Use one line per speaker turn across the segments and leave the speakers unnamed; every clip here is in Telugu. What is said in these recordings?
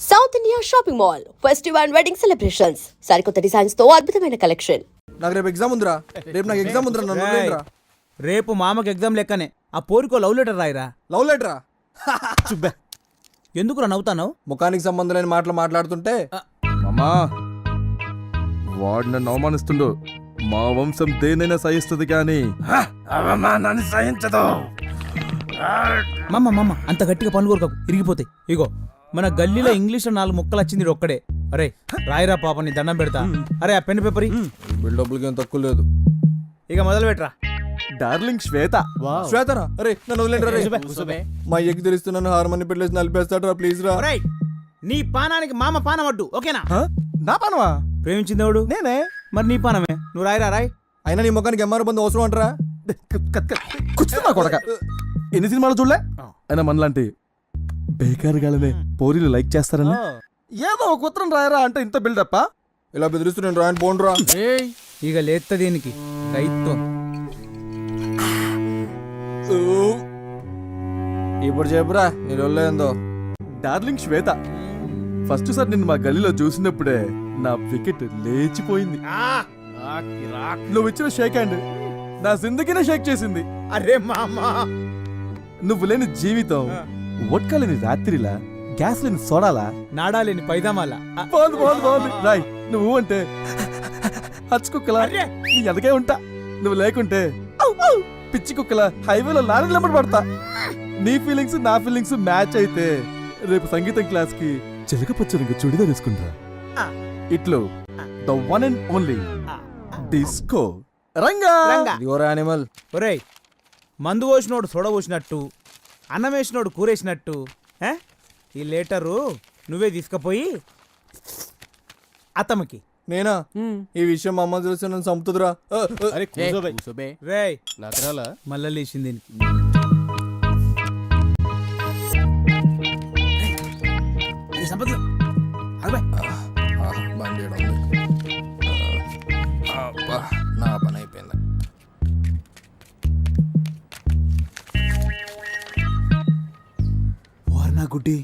South India shopping mall festive and wedding celebrations సరికొత్త డిజైన్స్తో అద్భుతమైన కలెక్షన్.
నాకు రేపు ఎగ్జామ్ ఉందిరా. రేపు నాకు ఎగ్జామ్ ఉందిరా నన్ను వదిలేయండిరా.
రేపు మామకి ఎగ్జామ్ లెక్కనే. ఆ పోరుకో లవ్ లెటర్ రాయిరా.
లవ్ లెటరా?
చుబ్బే. ఎందుకురా నవ్వుతాను
ముఖానికి సంబంధం లేని మాటలు మాట్లాడుతుంటే.
మామా వాడు నన్ను అవమానిస్తుండు. మా వంశం దేనైనా సహిస్తుంది కానీ. అవమానాన్ని సహించదు.
మమ్మ మమ్మ అంత గట్టిగా పనులు కోరుకోకు. ఇరిగిపోతాయి. ఇగో. మన గల్లీలో ఇంగ్లీష్లో నాలుగు ముక్కలు వచ్చింది ఒక్కడే అరే రాయిరా పాప నీ దండం పెడతా అరే ఆ పెన్ పేపర్ ఇయ్యి.
బిల్ డబ్బులకి ఏం తక్కువ లేదు
ఇక మొదలు పెట్టరా
డార్లింగ్ శ్వేత
శ్వేతరా అరే నన్ను వదిలేండి మా అయ్యకి తెలిస్తే నన్ను హార్మోని పెట్టేసి నలిపేస్తాడరా ప్లీజ్ రా
నీ పానానికి మామ పానం అడ్డు ఓకేనా?
నా పనవా
ప్రేమించిందేవుడు
నేనే
మరి నీ పానమే నువ్వు రాయిరా రాయ్
అయినా నీ ముఖానికి ఎంఆర్ బంధు అవసరం అంటారా
కూర్చున్నా కొడక ఎన్ని సినిమాలు చూడలే అయినా మనలాంటి బేకార్ గాలనే పోరీలు లైక్ చేస్తారని. ఏదో ఒక ఉత్తరం రాయరా అంటే ఇంత బిల్డప్
ఇలా బెదిరిస్తున్నాను రాయని పోండ్రా
ఇక లేత్త దీనికి. రైతు
ఇప్పుడు చెప్పురా నీ రోజులో ఏందో.
డార్లింగ్ శ్వేత ఫస్ట్ సార్ నిన్ను మా గల్లీలో చూసినప్పుడే నా వికెట్ లేచిపోయింది. నువ్వు ఇచ్చిన షేక్ హ్యాండ్ నా జిందగీనే షేక్ చేసింది.
అరే మామా.
నువ్వు లేని జీవితం వడ్క లేని రాత్రిలా గ్యాస్ లేని సోడాలా?
నాడాలేని పైదామాల
బాగుంది బాగుంది బాగుంది. రాయ్ నువ్వు అంటే హచ్చుకుక్కలా
అరే!
నీ ఎదగే ఉంటా. నువ్వు లేకుంటే పిచ్చి కుక్కల హైవేలో లారీ నెంబర్ పడతా. నీ ఫీలింగ్స్ నా ఫీలింగ్స్ మ్యాచ్ అయితే రేపు సంగీతం క్లాస్కి చిలకపచ్చ రంగు చుడిదార్ వేసుకుంటా.
ఆ.
ఇట్లు the one and only disco. Ranga.
ఇదిగోరా యానిమల్.
ఒరేయ్ మందు పోసినోడు సొడ పోసినట్టు అన్నం వేసినోడు కూరేసినట్టు? ఈ లేటరు నువ్వే తీసుకుపోయి అతమకి
నేనా? ఈ విషయం మా అమ్మ తెలిసి నన్ను చంపుతుందిరా.
మళ్ళా లేచింది దీనికి. ఓర్నా గుడ్డి?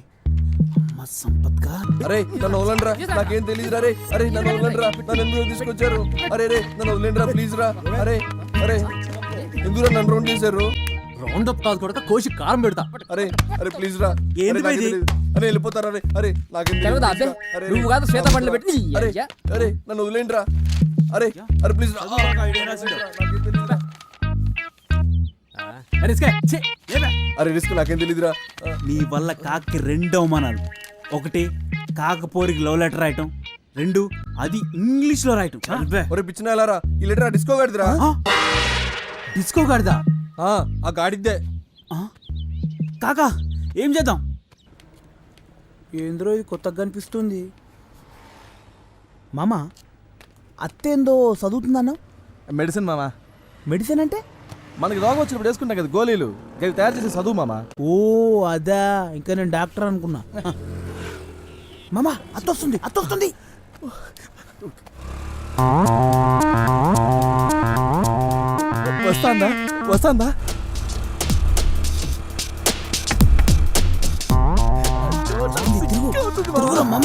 అమ్మ సంపత్గా
అరే నన్ను వదలండిరా. నాకేం తెలియదురా రే. అరే నన్ను వదలండిరా. నన్ను ఎందుకు తీసుకొచ్చారు? అరే రే నన్ను వదిలేండిరా ప్లీజ్ రా. అరే అరే ఎందుకు నన్ను రౌండ్ చేశారు?
రౌండ్ అప్ కాదు కొడక కోసి కారం పెడతా.
అరే అరే ప్లీజ్ రా.
ఏంది
అరే,
ఇది?
అరే వెళ్ళిపోతారా అరే అరే నాకేం
అబ్బే?
అరే,
నువ్వు
అరే,
కాదు శ్వేత బండ్లు పెట్టి నీ
అరే. అరే నన్ను వదిలేండిరా. అరే అరే ప్లీజ్ రా.
అరే
రిస్క్ నాకేం తెలియదురా
నీ వల్ల కాకి రెండు అవమానాలు. ఒకటి కాకపోరికి లవ్ లెటర్ రాయటం. రెండు అది ఇంగ్లీష్లో రాయటం.
ఒరే పిచ్చిన వెళ్ళారా ఈ లెటర్ డిస్కో గడిదిరా?
డిస్కో గాడిదా?
ఆ ఆ గాడిద్దే?
కాకా ఏం చేద్దాం?
ఏంద్రో ఇది కొత్తగా కనిపిస్తుంది మామ అత్తేందో చదువుతుందన్న
మెడిసిన్ మామా.
మెడిసిన్ అంటే?
మనకి రోగం వచ్చినప్పుడు వేసుకుంటాం కదా గోళీలు. అవి తయారు చేసి చదువు మామా.
ఓ అదా. ఇంకా నేను డాక్టర్ అనుకున్నా. మామ అత్తొస్తుంది అత్తొస్తుంది
వస్తాందా. వస్తాందా?
తిరుగు. తిరుగురా మామ.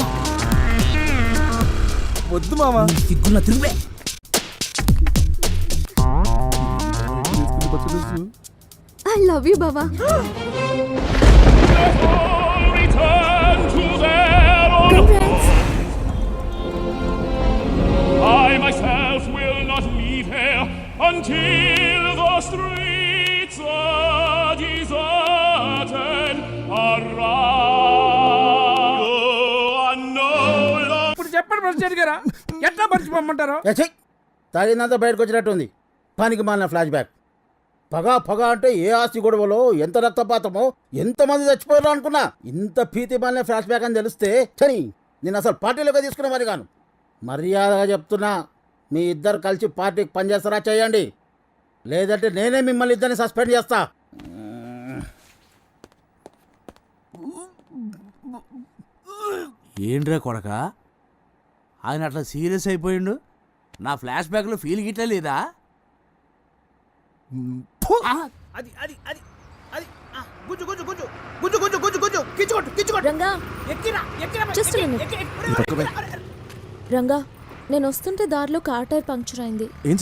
వద్దు మామా.
సిగ్గున్న తిరుగులే కొత్త
ఐ లవ్ యూ బాబా
I myself will not leave here until the streets are deserted. Around.
ఇప్పుడు చెప్పండి ప్రశ్న గారా? ఎట్లా పరిచి
పంపంటారు తగినంత బయటకు వచ్చినట్టుంది. పనికి మాలిన ఫ్లాష్ బ్యాక్ పగ పగ అంటే ఏ ఆస్తి గొడవలో ఎంత రక్తపాతమో ఎంతమంది చచ్చిపోయారో అనుకున్నా ఇంత భీతి మాలిన ఫ్లాష్ బ్యాక్ అని తెలిస్తే చని నేను అసలు పార్టీలోకి తీసుకునే మరి కాను. మర్యాదగా చెప్తున్నా మీ ఇద్దరు కలిసి పార్టీకి పనిచేస్తారా చేయండి. లేదంటే నేనే మిమ్మల్ని ఇద్దరిని సస్పెండ్ చేస్తా.
ఏంట్రా కొడక? ఆయన అట్లా సీరియస్ అయిపోయిండు? నా ఫ్లాష్ బ్యాక్లో ఫీల్ గిట్ల లేదా?
అది అది అది అది ఆ.
గుజ్జు గుజ్జు గుజ్జు గుజ్జు గుజ్జు గుజ్జు గుజ్జు కిచ్చుకోట్టు కిచ్చుకోట్టు
రంగా జస్ట్ రంగా నేను వస్తుంటే దారిలో కార్ టైర్ పంక్చర్ అయింది
ఏం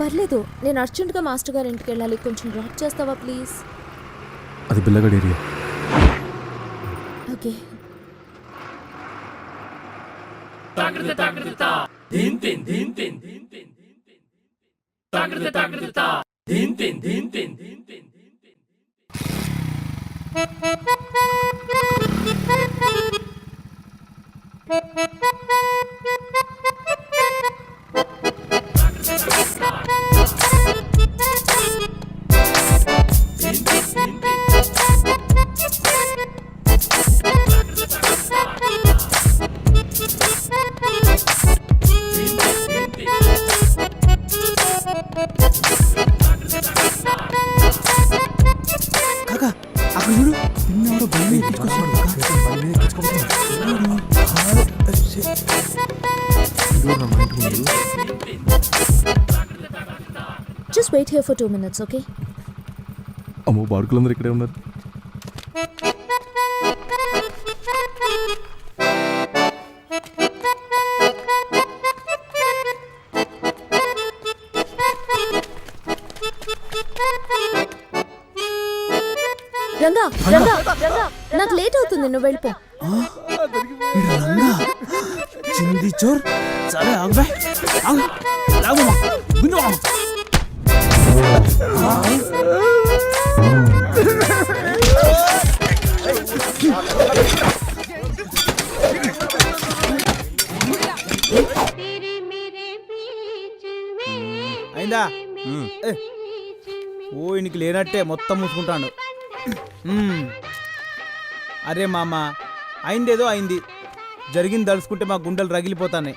పర్లేదు నేను అర్జెంటుగా మాస్టర్ గారి ఇంటికి వెళ్ళాలి కొంచెం డ్రాప్ చేస్తావా ప్లీజ్
అది బిల్లగడ్ area
okay
din din din din din din
din. Thank you. Wait here for two minutes okay
అమ్మో బాడుకులందరూ ఇక్కడే ఉన్నారు.
రంగా రంగా. రంగా నాకు లేట్ అవుతుంది నువ్వు వెళ్ళిపో.
రంగా. చింది చోర్ సరే ఆగు ఆగు. లాగు గుంజు
అయిందా. ఓ ఇనికి లేనట్టే మొత్తం మూసుకుంటాడు. మ్మ్. అరే మామ అయిందేదో అయింది. జరిగింది తలుసుకుంటే మా గుండెలు రగిలిపోతాయి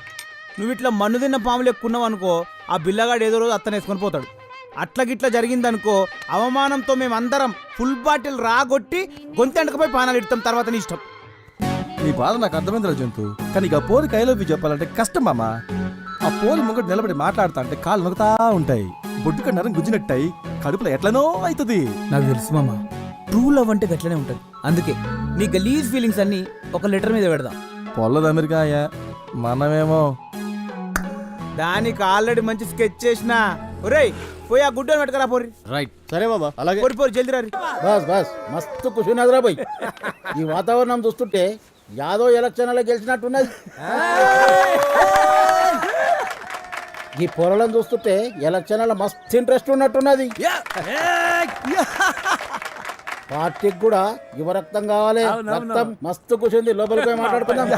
నువ్వు ఇట్లా మన్ను తిన్న పాములు ఎక్కున్నావు అనుకో ఆ బిల్లగాడు ఏదో రోజు అత్తనే వేసుకొని పోతాడు. అట్లా గిట్లా జరిగిందనుకో అవమానంతో మేమందరం ఫుల్ బాటిల్ రాగొట్టి గొంతెండకపోయి పానాలు ఇడతాం తర్వాత నీ ఇష్టం.
నీ బాధ నాకు అర్థమైందిరా జంతు. కానీ ఇక ఆ పోరు కైలోపి చెప్పాలంటే కష్టం మామ. ఆ పోరు ముంగట నిలబడి మాట్లాడుతా అంటే కాళ్ళు నొక్కుతా ఉంటాయి. బొడ్డు కన్నారం గుజ్జినట్టాయి కడుపులో ఎట్లనో అవుతుంది
నాకు తెలుసు మామ. ట్రూ లవ్ అంటే గట్లనే ఉంటుంది. అందుకే నీ గలీజ్ ఫీలింగ్స్ అన్ని ఒక లెటర్ మీద పెడదాం.
పొల్లది అమెరికా అయ్యా మనమేమో.
దానికి ఆల్రెడీ మంచి స్కెచ్ చేసిన. ఒరేయ్ పోయి ఆ గుడ్డని పెట్టుకరా పోరి
రైట్.
సరే బాబా అలాగే.
పోరి పోరి జల్ది రారి
బస్ బస్ మస్తు కుషునదిరా పోయి ఈ వాతావరణం చూస్తుంటే యాదవ్ ఎలక్షన్లో గెలిచినట్టున్నది. ఈ పొరలను చూస్తుంటే ఎలక్షన్లో మస్తు ఇంట్రెస్ట్ ఉన్నట్టున్నది. పార్టీకి కూడా యువ రక్తం కావాలి రక్తం మస్తు కూర్చుంది లోపలికి పోయి మాట్లాడుకుందాం.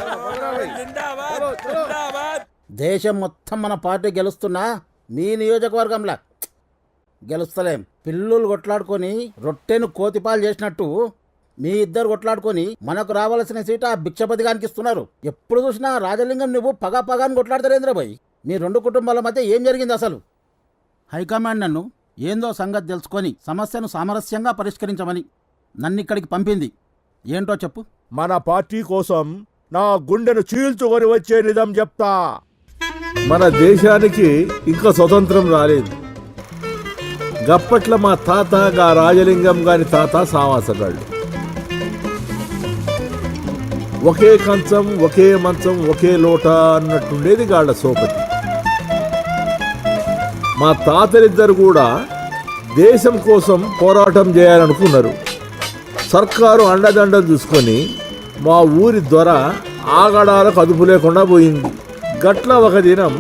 దేశం మొత్తం మన పార్టీ గెలుస్తున్నా మీ నియోజకవర్గంలా. గెలుస్తలేం. పిల్లులు కొట్లాడుకొని రొట్టెను కోతిపాలు చేసినట్టు మీ ఇద్దరు కొట్లాడుకొని మనకు రావాల్సిన సీట ఆ భిక్షపతి గానికి ఇస్తున్నారు. ఎప్పుడు చూసినా రాజలింగం నువ్వు పగా పగాని కొట్లాడతారేంద్ర భయ్ మీ రెండు కుటుంబాల మధ్య ఏం జరిగింది అసలు? హైకమాండ్ నన్ను ఏందో సంగతి తెలుసుకొని సమస్యను సామరస్యంగా పరిష్కరించమని నన్ను ఇక్కడికి పంపింది. ఏంటో చెప్పు.
మన పార్టీ కోసం నా గుండెను చీల్చుకొని వచ్చే నిజం చెప్తా. మన దేశానికి ఇంకా స్వతంత్రం రాలేదు. గప్పట్ల మా తాత గా రాజలింగం గారి తాత సావాసగాళ్ళు. ఒకే కంచం ఒకే మంచం ఒకే లోట అన్నట్టుండేది గాళ్ళ సోపతి. మా తాతలిద్దరు కూడా దేశం కోసం పోరాటం చేయాలనుకున్నారు. సర్కారు అండదండలు చూసుకొని మా ఊరి దొర ఆగడాలకు అదుపు లేకుండా పోయింది. గట్ల ఒక దినం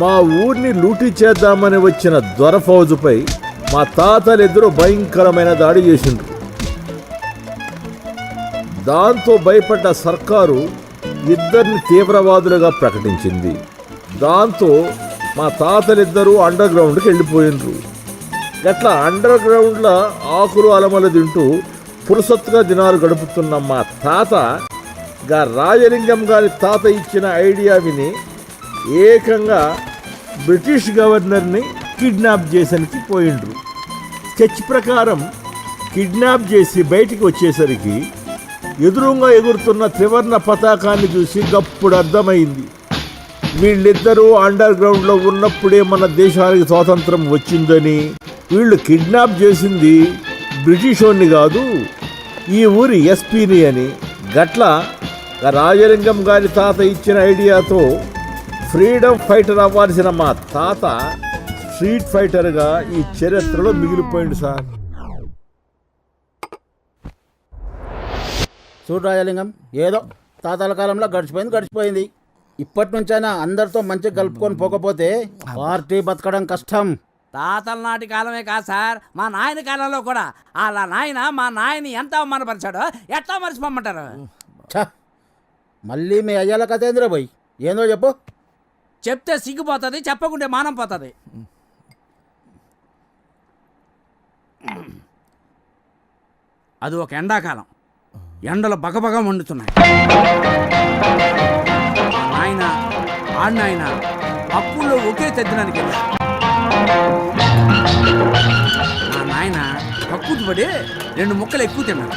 మా ఊరిని లూటీ చేద్దామని వచ్చిన దొర ఫౌజుపై మా తాతలిద్దరూ భయంకరమైన దాడి చేసిండ్రు. దాంతో భయపడ్డ సర్కారు ఇద్దరిని తీవ్రవాదులుగా ప్రకటించింది. దాంతో మా తాతలిద్దరూ అండర్ గ్రౌండ్కి వెళ్ళిపోయిండ్రు. గట్ల అండర్ గ్రౌండ్లో ఆకులు అలమలు తింటూ పురుసత్తుగా దినాలు గడుపుతున్న మా తాత గా రాజలింగం గారి తాత ఇచ్చిన ఐడియా విని ఏకంగా బ్రిటిష్ గవర్నర్ని కిడ్నాప్ చేసనికి పోయిండ్రు. చర్చ్ ప్రకారం కిడ్నాప్ చేసి బయటికి వచ్చేసరికి ఎదురుగా ఎగురుతున్న త్రివర్ణ పతాకాన్ని చూసి గప్పుడు అర్థమైంది. వీళ్ళిద్దరూ అండర్ గ్రౌండ్లో ఉన్నప్పుడే మన దేశానికి స్వాతంత్రం వచ్చిందని వీళ్ళు కిడ్నాప్ చేసింది బ్రిటిష్ కాదు ఈ ఊరి ఎస్పీని అని. గట్ల రాజలింగం గారి తాత ఇచ్చిన ఐడియాతో ఫ్రీడమ్ ఫైటర్ అవ్వాల్సిన మా తాత స్ట్రీట్ ఫైటర్గా ఈ చరిత్రలో మిగిలిపోయింది సార్.
చూడు రాజలింగం ఏదో తాతల కాలంలో గడిచిపోయింది గడిచిపోయింది. ఇప్పటి నుంచైనా అందరితో మంచిగా కలుపుకొని పోకపోతే పార్టీ బతకడం కష్టం.
తాతల నాటి కాలమే కాదు సార్. మా నాయన కాలంలో కూడా. అలా నాయన మా నాయని ఎంత అవమానపరిచాడో ఎట్లా మర్చిపోమంటారు?
ఛ మళ్ళీ మీ అయ్యాల కథ ఏందిరా పోయి? ఏందో చెప్పు.
చెప్తే సిగ్గిపోతుంది చెప్పకుంటే మానం పోతుంది. అది ఒక ఎండాకాలం. ఎండలు బగబగ మండుతున్నాయి. ఆయన ఆడినాయన అప్పుల్లో ఒకే తద్దినానికి మా నాయన తక్కువ పడి రెండు ముక్కలు ఎక్కువ తిన్నాను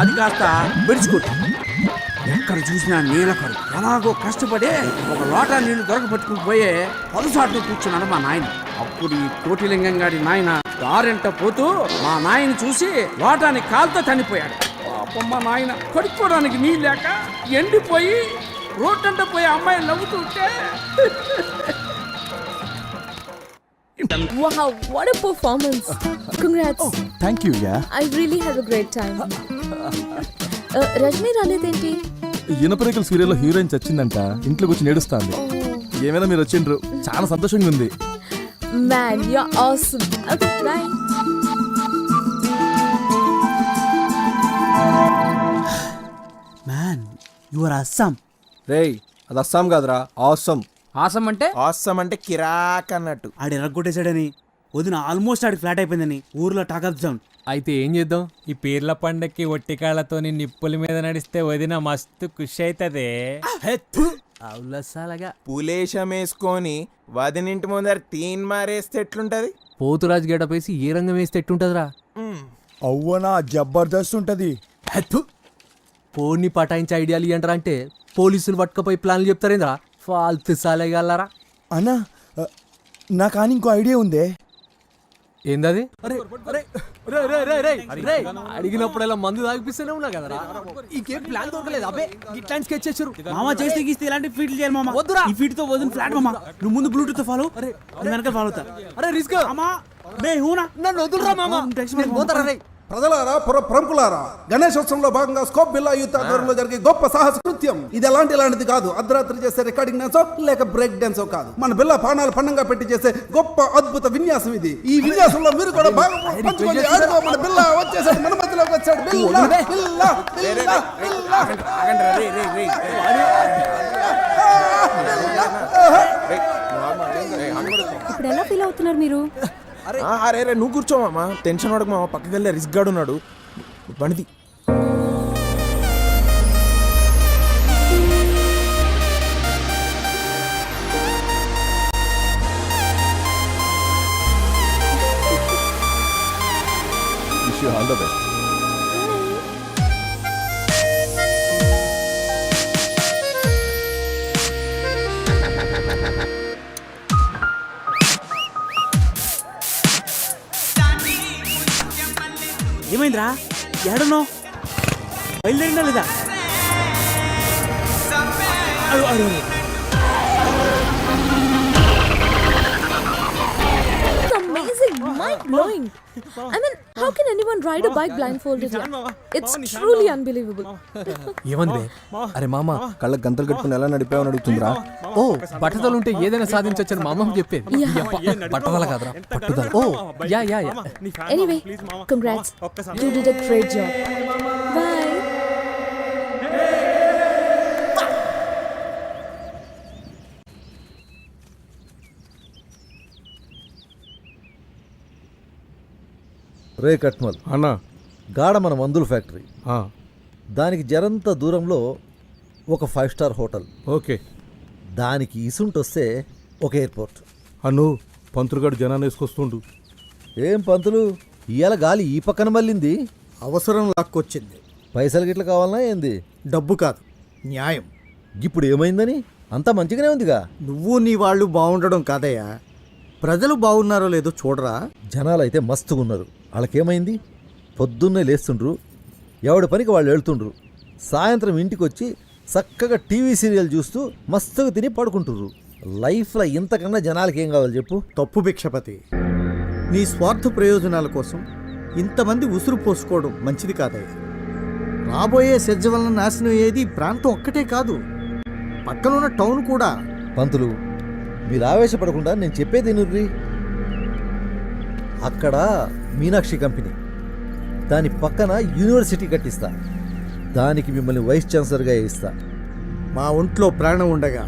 అది కాస్త విడిచికొట్టు ఎక్కడ చూసినా నీలకరు ఎలాగో కష్టపడి ఒక లోటా నీళ్ళు దొరకబట్టుకుని పోయే పలుసాట్లు కూర్చున్నాడు మా నాయన అప్పుడు ఈ కోటిలింగం గారి నాయన దారింట పోతూ మా నాయన చూసి లోటాని కాలుతో చనిపోయాడు పాపం మా నాయన కడుక్కోవడానికి నీళ్ళు లేక ఎండిపోయి రోడ్డంట పోయి అమ్మాయి నవ్వుతుంటే
Wow, what a performance. Congrats.
Thank you yeah
I really had a great time. Rajini రాలేదేంటి?
ఇనపరేకల సీరియల్లో హీరోయిన్ చచ్చిందంట. ఇంట్లోకి వచ్చి నేడుస్తాంది. ఏమైనా మీరు వచ్చిండ్రు? చాలా సంతోషంగా ఉంది.
Man you awesome. Okay, bye.
Man you are Assam
రేయ్ అది అస్సాం కాదురా ఆసమ్.
ఆసం అంటే?
ఆసం అంటే కిరాక్ అన్నట్టు.
ఆడు ఎరగొట్టేశాడని వదిన ఆల్మోస్ట్ ఆడికి ఫ్లాట్ అయిపోయిందని ఊర్లో టాక్ ఆఫ్ సౌండ్
అయితే ఏం చేద్దాం? ఈ పీర్ల పండక్కి ఒట్టి కాళ్ళతోని నిప్పుల మీద నడిస్తే వదిన మస్తు ఖుషి అవుతుంది
అవులసాలగా
పులేశం వేసుకొని వదినింటి ముందర తీన్ మారేస్తే ఎట్లుంటది?
పోతురాజు గెటప్ వేసి ఏ రంగం వేస్తే ఎట్టుంటదిరా
అవ్వనా జబర్దస్త్ ఉంటది.
పోని పటాయించే ఐడియాలు ఇయ్యంటారా అంటే పోలీసులు పట్టుకపోయి ప్లాన్లు చెప్తారేంద్రా? ఫాల్తు సాలేగలరా
అన్నా నా కానీ ఇంకో ఐడియా ఉందే.
ఏందది? అడిగినప్పుడల్లా మందు తాగిపిస్తూనే ఉన్నా కదరా? ఇంకేం ప్లాన్ దొరకలేదు. అబ్బే ఇట్లాంటి స్కెచ్ చేసారు
మామ చేస్తే గీస్తే ఇలాంటి ఫీట్లు చేయాలి మామ.
వద్దురా.
ఈ ఫీట్తో వదిన ఫ్లాట్ మామ. నువ్వు ముందు బ్లూటూత్తో ఫాలో నేను వెనక ఫాలో అవుతా.
అరే రిస్క్.
మామా మే హూనా?
నన్ను వదులురా మామ. నేను పోతారా రే?
ప్రజలారా పుర ప్రముఖులారా గణేశోత్సవంలో భాగంగా స్కోప్ బిల్లా యూత్ ఆధ్వర్యంలో జరిగే గొప్ప సాహస కృత్యం. ఇది ఎలాంటి ఇలాంటిది కాదు. అర్ధరాత్రి చేసే రికార్డింగ్ డాన్సో లేక బ్రేక్ డాన్సో కాదు. మన బిల్లా పానాలు పండంగా పెట్టి చేసే గొప్ప అద్భుత విన్యాసం ఇది. ఈ విన్యాసంలో మీరు కూడా ఆడుకో మన బిల్లా వచ్చేసాడు మన మధ్యలోకి వచ్చాడు. బిల్లా బిల్లా బిల్లా బిల్లా
ఇప్పుడు ఎలా ఫీల్ అవుతున్నారు మీరు?
అరే. అరే నువ్వు కూర్చోమా టెన్షన్ పడక మామ. పక్కకి వెళ్ళే రిస్క్ గాడు ఉన్నాడు. బండిది.
ఆల్ ద బెస్ట్
ఏమైందిరా ఏడున్నావు? బయలుదేరిందా లేదా? అడు
అడు amazing, mind blowing. I mean, how can anyone ride a bike blindfolded? It's truly unbelievable.
ఏమంది అరే మామ కళ్ళకి గంతలు కట్టుకుని ఎలా నడిపావని అడుగుతుందిరా
ఓ పట్టుదల ఉంటే ఏదైనా సాధించొచ్చని మా అమ్మమ్మ చెప్పేది పట్టుదల కాదురా పట్టుదల ఓ yeah yeah yeah
Anyway, congrats. You did a great job. Bye.
రే కట్మల్.
అన్నా.
గాఢ మన మందుల ఫ్యాక్టరీ.
ఆ,
దానికి జరంత దూరంలో ఒక ఫైవ్ స్టార్ హోటల్.
ఓకే.
దానికి ఇసుంటొస్తే ఒక ఎయిర్పోర్ట్.
అన్ను పంతులుగాడు జనాన్ని వేసుకొస్తుండు.
ఏం పంతులు? ఇవాళ గాలి ఈ పక్కన మళ్ళింది.
అవసరం లాక్కొచ్చింది.
పైసలు గిట్ల కావాలనా ఏంది?
డబ్బు కాదు న్యాయం.
ఇప్పుడు ఏమైందని? అంతా మంచిగానే ఉందిగా.
నువ్వు నీ వాళ్ళు బాగుండడం కాదయ్యా.
ప్రజలు బాగున్నారో లేదో చూడరా.
జనాలు అయితే మస్తుగా ఉన్నారు వాళ్ళకేమైంది? పొద్దున్నే లేస్తుండ్రు. ఎవడి పనికి వాళ్ళు వెళ్తుండ్రు. సాయంత్రం ఇంటికి వచ్చి చక్కగా టీవీ సీరియల్ చూస్తూ మస్తుగా తిని పడుకుంటుర్రు లైఫ్లో ఇంతకన్నా జనాలకి ఏం కావాలి చెప్పు?
తప్పు భిక్షపతి. నీ స్వార్థ ప్రయోజనాల కోసం ఇంతమంది ఉసురు పోసుకోవడం మంచిది కాదయ్యా. రాబోయే సెజ్జ వలన నాశనం అయ్యేది ప్రాంతం ఒక్కటే కాదు. పక్కనున్న టౌన్ కూడా.
పంతులు మీరు ఆవేశపడకుండా నేను చెప్పేది వినుర్రి. అక్కడ మీనాక్షి కంపెనీ. దాని పక్కన యూనివర్సిటీ కట్టిస్తా. దానికి మిమ్మల్ని వైస్ ఛాన్సలర్గా ఇస్తా.
మా ఒంట్లో ప్రాణం ఉండగా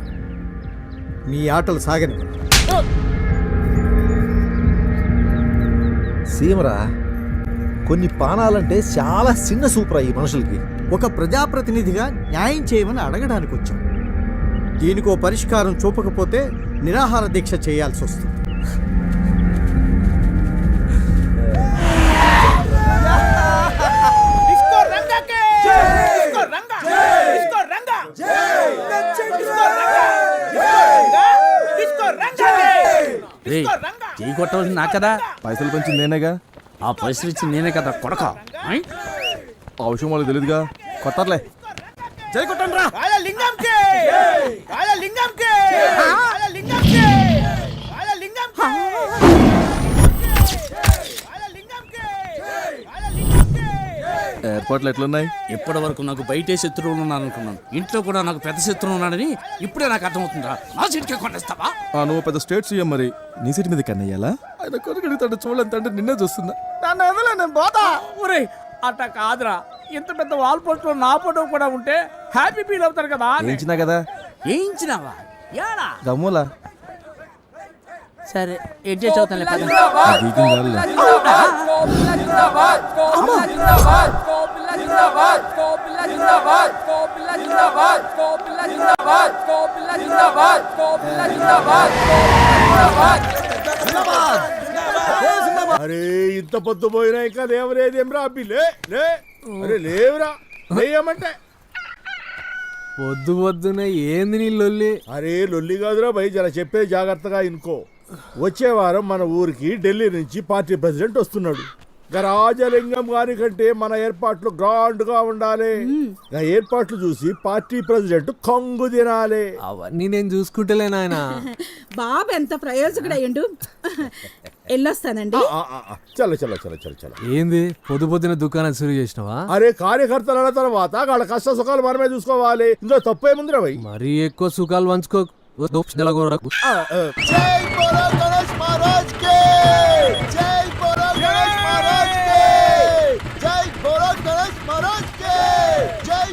మీ ఆటలు సాగని.
సీమరా కొన్ని పానాలంటే చాలా చిన్న సూపరా ఈ మనుషులకి.
ఒక ప్రజాప్రతినిధిగా న్యాయం చేయమని అడగడానికి వచ్చాం దీనికో పరిష్కారం చూపకపోతే నిరాహార దీక్ష చేయాల్సి వస్తుంది
చేయి కొట్టవలసింది నా కదా?
పైసలు పంచింది నేనేగా?
ఆ పైసలు ఇచ్చి నేనే కదా కొడక.
ఆ విషయం వాళ్ళకి తెలియదుగా కొట్టర్లే. జై కొట్టండి రా
లింగంకే లింగంకే
ఏర్పాట్లు ఎట్లున్నాయి?
ఇప్పటి వరకు నాకు బయటే శత్రువులు ఉన్నారనుకున్నాను. ఇంట్లో కూడా నాకు పెద్ద శత్రువు ఉన్నాడని ఇప్పుడే నాకు అర్థమవుతుందా నా సీట్కే కొట్టేస్తావా?
ఆ, నువ్వు పెద్ద స్టేట్ సీఎం మరి. నీ సీట్ మీద కన్నయ్యాలా ఆయన కొడుకు అడుగుతాడు చూడాలంటే అంటే నిన్నే చూస్తున్నా.
నన్ను వదల నేను పోతా? ఒరే అట్ట కాదురా. ఇంత పెద్ద వాల్ పోస్ట్ నా ఫోటో కూడా ఉంటే హ్యాపీ ఫీల్ అవుతారు కదా.
ఏంచినా కదా?
ఏంచినావా? యాడా
గమ్ములా?
సరే ఏం చేసి అవుతాను.
అరే ఇంత పొద్దు పోయినా ఇంకా లేవలేదేం రా అబ్బి? లే లే. అరే లేవురా లేయమంటే.
పొద్దు పొద్దున ఏంది నీ లొల్లి?
అరే లొల్లి కాదురా భయ్ జర చెప్పే జాగ్రత్తగా ఇనుకో. వచ్చే వారం మన ఊరికి ఢిల్లీ నుంచి పార్టీ ప్రెసిడెంట్ వస్తున్నాడు. గరాజలింగం గారి కంటే మన ఏర్పాట్లు గ్రాండ్గా ఉండాలి ఆ ఏర్పాట్లు చూసి పార్టీ ప్రెసిడెంట్ కంగు తినాలి.
అవన్నీ నేను చూసుకుంటలే నాయన.
బాబు ఎంత ప్రయోజకుడయ్యండు. వెళ్ళొస్తానండి
ఆ, ఆ, ఆ, చలో చలో చలో చలో చలో.
ఏంది? పొద్దు పొద్దున దుకాణం సురు చేసినావా?
అరే కార్యకర్తల అన్న తర్వాత వాళ్ళ కష్ట సుఖాలు మనమే చూసుకోవాలి. ఇందులో తప్పేముందిరా భయ్?
మరీ ఎక్కువ సుఖాలు పంచుకో.
ఆ, ఆ.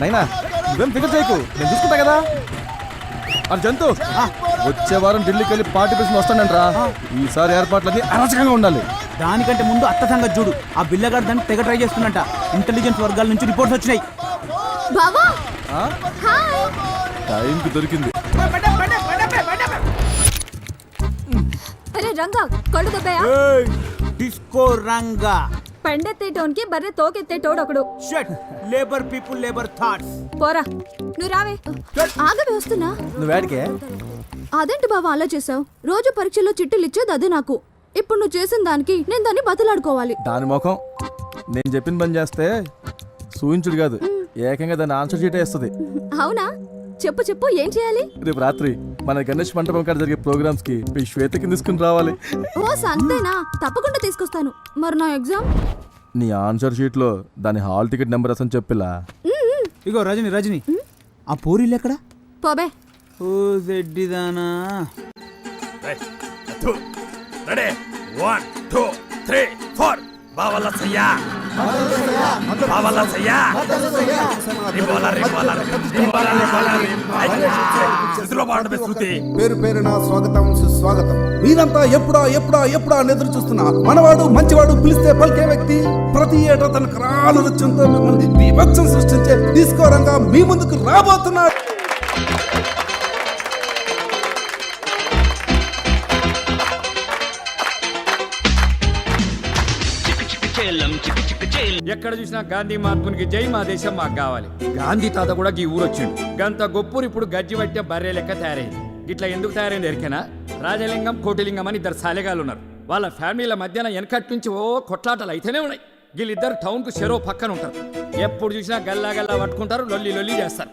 నైనా నువ్వేం ఫికర్ చేయకు. నేను చూసుకుంటా కదా? అది జంతు వచ్చే వారం ఢిల్లీకి వెళ్ళి పార్టీ ప్రెసిడెంట్ వస్తానంట్రా. ఈసారి ఏర్పాట్లన్నీ అరాచకంగా ఉండాలి.
దానికంటే ముందు అత్త సంగతి చూడు. ఆ బిల్లగాడు దాన్ని తెగ ట్రై చేస్తున్నట్ట ఇంటెలిజెన్స్ వర్గాల నుంచి రిపోర్ట్స్ వచ్చినాయి?
టైంకి దొరికింది.
కళ్ళు దెబ్బయా?
డిస్కో రంగా.
పెండెత్తేటోన్కి బర్రె తోకెత్తేటోడు ఒకడు.
Shut labour people labour thoughts
పోరా నువ్వు రావే. ఆగవే వస్తున్నా.
నువ్వేడికే
అదేంటి బావ అలా చేసావు రోజు పరీక్షలో చిట్టులు ఇచ్చేది అదే నాకు. ఇప్పుడు నువ్వు చేసిన దానికి నేను దాన్ని బతులాడుకోవాలి.
దాని ముఖం నేను చెప్పిన పని చేస్తే సూయించుడు కాదు. ఏకంగా దాన్ని ఆన్సర్ షీటే ఇస్తుంది.
అవునా? చెప్పు చెప్పు ఏం చేయాలి?
రేపు రాత్రి మన గణేష్ మంటపం కాడ జరిగే ప్రోగ్రామ్స్కి మీ శ్వేతకి తీసుకుని రావాలి.
ఓ సంతేనా? తప్పకుండా తీసుకొస్తాను. మరి నా ఎగ్జామ్?
నీ ఆన్సర్ షీట్లో దాని హాల్ టికెట్ నెంబర్ అసలు చెప్పిలా.
ఇగో రజని రజని. ఆ పూరీలు ఎక్కడ?
పోబే.
ఓ జెడ్డిదానా.
Ready. One two three four. బావల సయ్యా సయ్యా రిబోలా రిబోలా రిబోలా శృతి
పేరు పేరున స్వాగతం సుస్వాగతం. మీరంతా ఎప్పుడా ఎప్పుడా ఎప్పుడా అని ఎదురు చూస్తున్నా. మనవాడు మంచివాడు పిలిస్తే పలికే వ్యక్తి ప్రతి ఏటా తన క్రాలు నృత్యంతో మిమ్మల్ని బీభత్సం సృష్టించే తీసుకోరంగా మీ ముందుకు రాబోతున్నాడు.
ఎక్కడ చూసినా గాంధీ మహాత్మునికి జై మా దేశం మాకు కావాలి. గాంధీ తాత కూడా ఈ ఊరు వచ్చిండు గంత గొప్పూరు ఇప్పుడు గజ్జి పట్టే బర్రె లెక్క తయారైంది. ఇట్లా ఎందుకు తయారైంది ఎరికేనా? రాజలింగం కోటిలింగం అని ఇద్దరు సాలెగాలు ఉన్నారు. వాళ్ళ ఫ్యామిలీల మధ్యన వెనకటి నుంచి ఓ కొట్లాటలు అయితేనే ఉన్నాయి. వీళ్ళిద్దరు టౌన్కు చెరో పక్కన ఉంటారు. ఎప్పుడు చూసినా గల్లా గల్లా పట్టుకుంటారు లొల్లి లొల్లి చేస్తారు.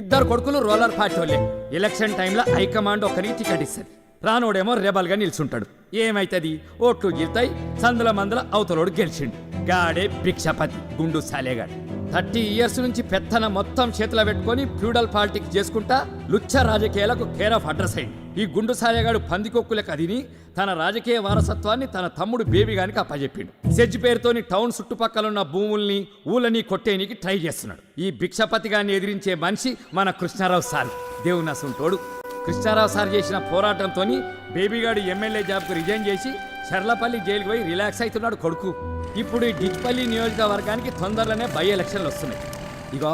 ఇద్దరు కొడుకులు రోలర్ పార్టీ వాళ్ళే. ఎలక్షన్ టైంలో హైకమాండ్ ఒకరికి టికెట్ ఇస్తుంది. రానోడేమో రెబల్గా నిల్చుంటాడు. ఏమైతుంది? ఓట్లు గెలుతాయి సందుల మందల అవతలోడు గెలిచిండు. గాడే భిక్షపతి గుండు సాలేగాడు థర్టీ ఇయర్స్ నుంచి పెత్తన మొత్తం చేతిలో పెట్టుకొని ఫ్యూడల్ పాలిటిక్స్ చేసుకుంటా లుచ్చ రాజకీయాలకు కేర్ ఆఫ్ అడ్రస్ అయింది ఈ గుండు సాలేగాడు పందికొక్కులకు అదిని తన రాజకీయ వారసత్వాన్ని తన తమ్ముడు బేబీ అప్పజెప్పిండు. సెజ్ పేరుతోని టౌన్ చుట్టుపక్కల ఉన్న భూముల్ని ఊళ్ళని కొట్టేనికి ట్రై చేస్తున్నాడు. ఈ భిక్షపతిగాన్ని ఎదిరించే మనిషి మన కృష్ణారావు సార్. దేవుని కృష్ణారావు సార్ చేసిన పోరాటంతో బేబీగాడు ఎమ్మెల్యే జాబ్కు రిజైన్ చేసి చర్లపల్లి జైలుకు పోయి రిలాక్స్ అవుతున్నాడు కొడుకు. ఇప్పుడు ఈ డిచ్పల్లి నియోజకవర్గానికి తొందరలోనే బై ఎలక్షన్లు వస్తున్నాయి. ఇగో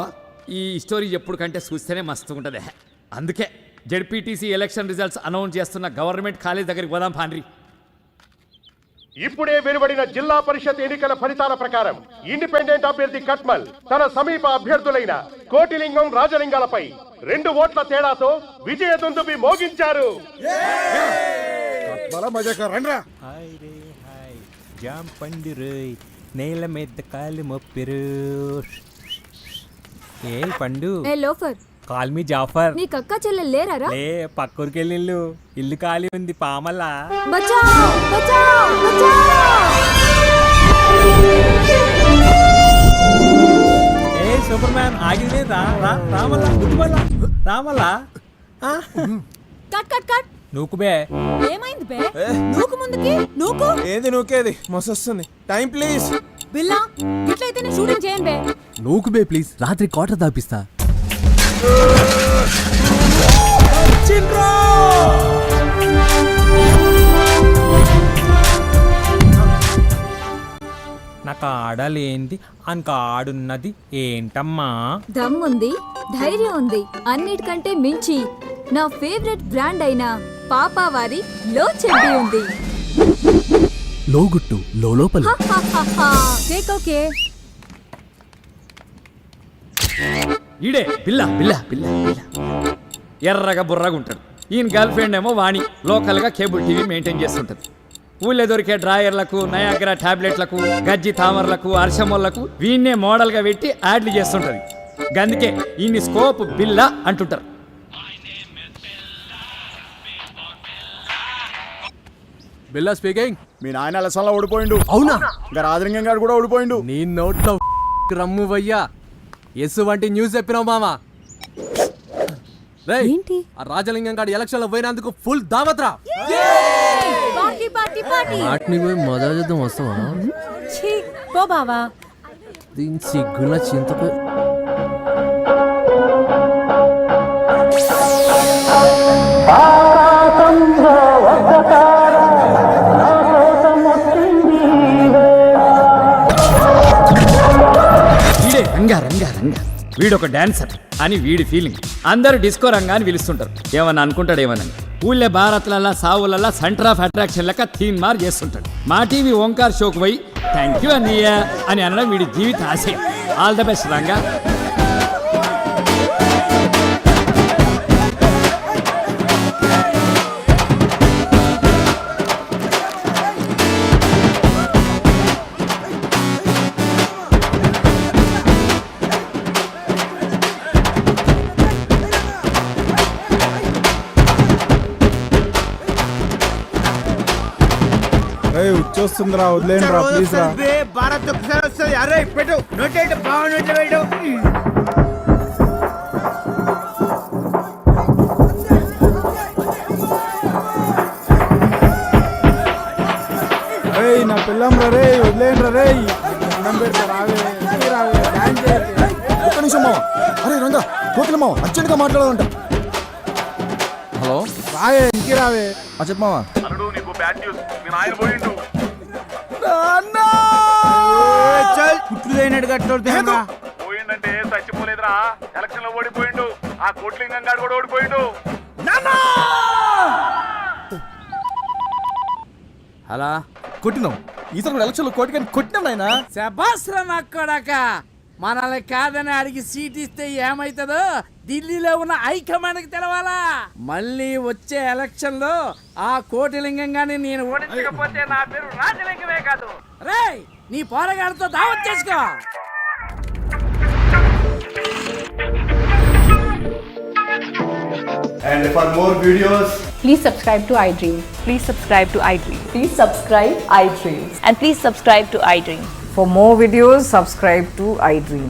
ఈ స్టోరీ ఎప్పుడు కంటే చూస్తేనే మస్తు ఉంటుంది. అందుకే జెడ్పీటీసీ ఎలక్షన్ రిజల్ట్స్ అనౌన్స్ చేస్తున్న గవర్నమెంట్ కాలేజ్ దగ్గరికి పోదాం పాండ్రి.
ఇప్పుడే వెలువడిన జిల్లా పరిషత్ ఎన్నికల ఫలితాల ప్రకారం ఇండిపెండెంట్ అభ్యర్థి కట్మల్ తన సమీప అభ్యర్థులైన కోటిలింగం రాజలింగాలపై రెండు ఓట్ల తేడాతో విజయ దుందుబి మోగించారు.
జామ్ పండిరు నేల మీద కాలు మొప్పిరు ఏ పండు.
ఏ లోఫర్?
Call me Jafar.
నీకు అక్క చెల్లెలు లేరారా?
లే పక్కూరికి వెళ్ళి ఇల్లు ఇల్లు ఖాళీ ఉంది పామల్లా.
బచావ్ బచావ్
ఏ సూపర్ మ్యాన్ ఆగింది రా రా రామల్లా గుర్తుపల్లా రామల్లా.
Cut cut cut.
నువ్వు బే.
ఏమైంది బే? నూకు ముందుకి నూకు.
ఏంది నూకేది? మస్తు వస్తుంది టైం ప్లీజ్.
బిల్లా ఇట్లయితేనే షూటింగ్ చేయండి బే.
నూకు బే ప్లీజ్. రాత్రి క్వార్టర్ దాపిస్తా.
నాకు ఆడలేంది అనక ఆడున్నది ఏంటమ్మా?
దమ్ముంది ధైర్యం ఉంది అన్నిటికంటే మించి. నా ఫేవరెట్ బ్రాండ్ అయిన పాపావారి లో చెడ్డి ఉంది.
లోగుట్టు లోపల.
Cake okay.
ఈడే పిల్ల పిల్ల పిల్ల పిల్ల. ఎర్రగా బుర్రగా ఉంటాడు. ఈయన గర్ల్ ఫ్రెండ్ ఏమో వాణి. లోకల్గా కేబుల్ టీవీ మెయింటైన్ చేస్తుంటది. ఊళ్ళో దొరికే డ్రాయర్లకు నయాగ్రా టాబ్లెట్లకు గజ్జి తామర్లకు అర్షమోళ్ళకు వీన్నే మోడల్గా పెట్టి యాడ్లు చేస్తుంటది. గందుకే ఈయన్ని స్కోప్ బిల్ల అంటుంటారు.
బిల్లా స్పీకింగ్. మీ నాయన అలసంలో ఓడిపోయిండు. అవునా? ఇంకా రాజలింగం గారు కూడా ఓడిపోయిండు. నీ నోట్లో రమ్ము వయ్యా. ఎస్ వంటి న్యూస్ చెప్పినావు మామా రేయ్
ఏంటి?
ఆ రాజలింగం గారు ఎలక్షన్లో పోయినందుకు ఫుల్ దావత్రా
పార్టీ పార్టీ పార్టీ.
వాటిని పోయి మజా చేద్దాం వస్తావా?
ఛీ పో బావా.
దీని సిగ్గున చింతకు
వీడొక డాన్సర్ అని వీడి ఫీలింగ్. అందరూ డిస్కో రంగా అని పిలుస్తుంటారు. ఏమన్నా అనుకుంటాడు ఏమన్నా ఊళ్ళే భారత్లల్లా సావులల్లా సెంటర్ ఆఫ్ అట్రాక్షన్ లెక్క థీమ్ మార్ చేస్తుంటాడు. మా టీవీ ఓంకార్ షోకు పోయి థ్యాంక్ యూ అన్నయ్య అని అనడం వీడి జీవిత ఆశయం. All the best Ranga.
వచ్చేస్తుందిరా వదిలేండి రా ప్లీజ్ రా.
భారత్ ఒకసారి వస్తుంది. అరే పెట్టు. నోటేట్? బాగున్నట్లు పెట్టు
రేయ్ నా పిల్లం రా రేయ్ వదిలేండి రా రేయ్. పెడతా రావే డాన్స్.
ఒక్క నిమిషం మామ. అరే రంగా కోకిల మాట్లాడాలంట. హలో?
రావే ఇంటికి రావే.
ఆ చెప్పు మామ.
చల్ కుట్లు అయినట్టు
పోయిందంటే చచ్చిపోలేదురా. ఎలక్షన్లో ఓడిపోయిండు. ఆ కోట్లింగం గారు కూడా ఓడిపోయిండు.
అలా కొట్టినాం ఈసారి కూడా ఎలక్షన్లో కోటికని కొట్టినాం నాయనా?
శబాస్రా నా కొడక. మనల్ని కాదని అడిగి సీట్ ఇస్తే ఏమైతుందో ఢిల్లీలో ఉన్న హైకమాండ్కి తెలవాలా మళ్ళీ వచ్చే ఎలక్షన్లో ఆ కోటిలింగంగాని నేను ఓడించకపోతే నా పేరు రాజలింగమే కాదు రేయ్ నీ పోరగాడితో దావత్ చేసుకో
And for more videos,
Please subscribe to iDream.
Please subscribe to iDream. Please subscribe iDream. And please subscribe to iDream.
For more videos, subscribe to iDream.